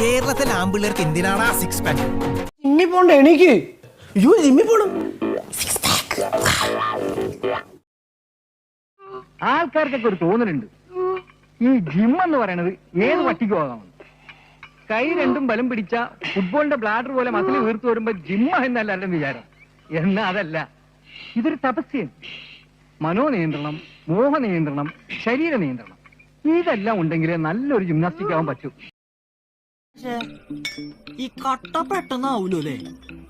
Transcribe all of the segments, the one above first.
കേരളത്തിലെ ആമ്പിള്ളേർക്ക് എന്തിനാണ് ആ സിക്സ് പാക്ക് ജിമ്മി പോണ്ട എനിക്ക് അയ്യോ ജിമ്മി പോണം. സിക്സ് പാക്ക് ആൾക്കാർക്കൊക്കെ ഒരു തോന്നലുണ്ട്. ഈ ജിം എന്ന് പറയുന്നത് ഏത് പട്ടിക്ക് പോകാം? കൈ രണ്ടും ബലം പിടിച്ച ഫുട്ബോളിന്റെ ബ്ലാഡർ പോലെ മസിൽ വീർത്തു വരുമ്പോ ജിമ്മ എന്നല്ല അല്ലെന്ന് വിചാരം. എന്നാ അതല്ല. ഇതൊരു തപസ്യാണ് മനോനിയന്ത്രണം മോഹനിയന്ത്രണം ശരീര നിയന്ത്രണം ഇതെല്ലാം ഉണ്ടെങ്കിലേ നല്ലൊരു ജിംനാസ്റ്റിക് ആവാൻ പറ്റൂ. ഈ കട്ട പെട്ടെന്ന് ആവൂലോ അല്ലേ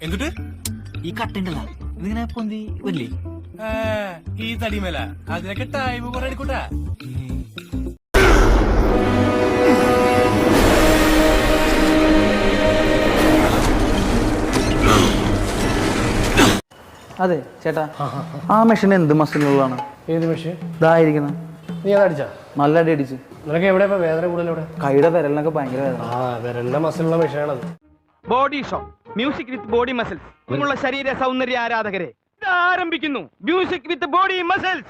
എന്നിട്ട് ഈ കട്ടണ്ടല്ല. ഇതിങ്ങനെ പൊന്തി വരില്ലേ? ഈ തടിമേല. അതിനൊക്കെ ടൈം കുറെ എടുക്കൂട്ടാ. അതെ ചേട്ടാ. ആ മെഷീൻ എന്ത് മസിലുള്ളതാണ് ഏത് മെഷീൻ? ഇതായിരിക്കണം നീ അതടിച്ചാ നല്ല അടി അടിച്ചു. നിനക്ക് എവിടെ ഇപ്പൊ വേദന കൂടുതൽ എവിടെ? കൈയുടെ വിരലിനൊക്കെ ഭയങ്കര വേദന. ആ വിരലിന്റെ മസിലുള്ള മെഷീനാണത് body show music with body muscles നിങ്ങളുടെ ശരീര സൗന്ദര്യ ആരാധകരെ. ഇത് ആരംഭിക്കുന്നു. മ്യൂസിക് വിത്ത് ബോഡി മസിൽസ്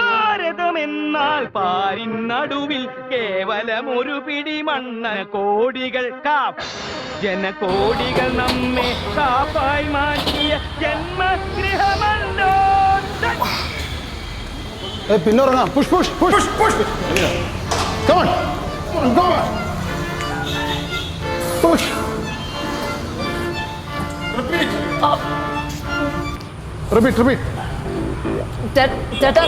ഭാരതം എന്നാൽ പാരിൻ നടുവിൽ കേവലം ഒരു പിടി മണ്ണ കോടികൾ കാപ്പ് ജനകോടികൾ നമ്മെ കാപ്പായി മാറ്റിയ ജന്മഗൃഹമല്ലോ. പിന്നെ ഉറങ്ങാം push push push push come on come on push repeat repeat ചേട്ടാ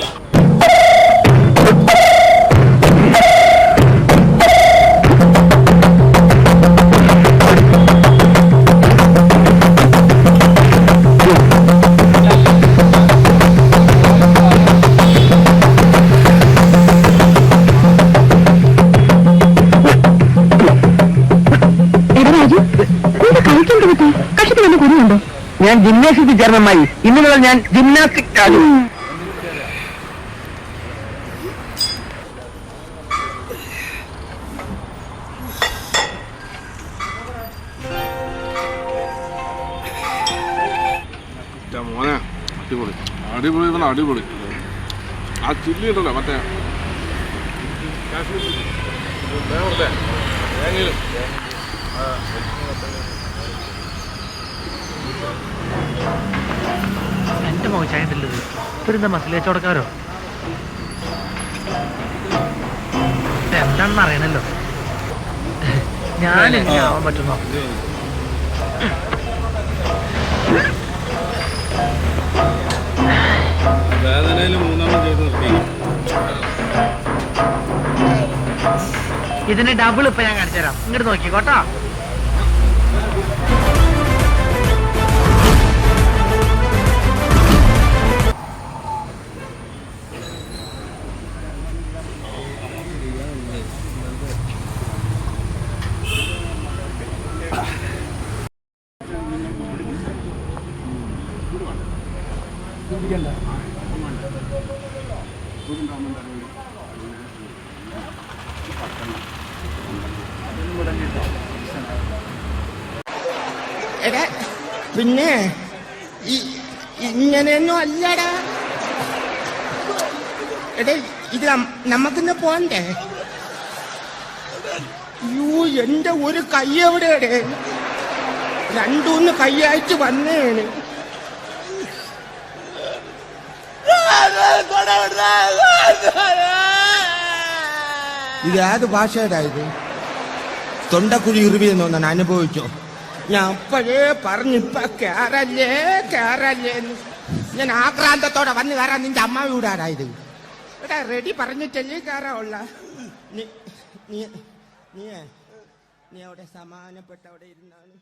ഞാൻ ജിംനാസ്റ്റിക് ചേർന്നമായി ഇന്ന് മുതൽ ഞാൻ ജിംനാസ്റ്റിക് ആകും. മോനെ അടിപൊളി. അടിപൊളി അടിപൊളി. ആ ചില്ലി ഉണ്ടല്ലോ മറ്റേ. കാശ്മീർ ചില്ലി. തേങ്ങയിലും എന്റെ മോശമായിട്ടല്ലത് ഇവരെന്താ മസിൽ വെച്ചോടക്കാരോ എന്താണെന്ന് അറിയണല്ലോ. ഞാൻ എങ്ങനെ ആവാൻ പറ്റുന്നോ ഇതിന് ഡബിൾ ഇപ്പൊ ഞാൻ കാണിച്ചു തരാം. ഇങ്ങോട്ട് നോക്കിക്കോട്ടോ. എടാ പിന്നെ ഇങ്ങനെയൊന്നും അല്ലടാ. എടാ ഇത് നമ്മക്കിന്ന് പോണ്ടേ? യൂ എന്റെ ഒരു കൈ എവിടെയാണ് രണ്ടൂന്ന് കൈ അയച്ചു വന്നേണ് ഇത് ഏത് ഭാഷയുടെ ഇത് തൊണ്ടക്കുഴി ഇറുവിയെന്ന് തോന്നാൻ അനുഭവിച്ചോ? ഞാൻ അപ്പോഴേ പറഞ്ഞിപ്പ കേറല്ലേ കേറല്ലേ ഞാൻ ആക്രാന്തത്തോടെ വന്ന് കയറാൻ നിന്റെ അമ്മ വീടാരായത് എടാ റെഡി പറഞ്ഞിട്ടല്ലേ കയറാവുള്ള. നീ നീ നീ അവിടെ സമാനപ്പെട്ട അവിടെ ഇരുന്നാണ്.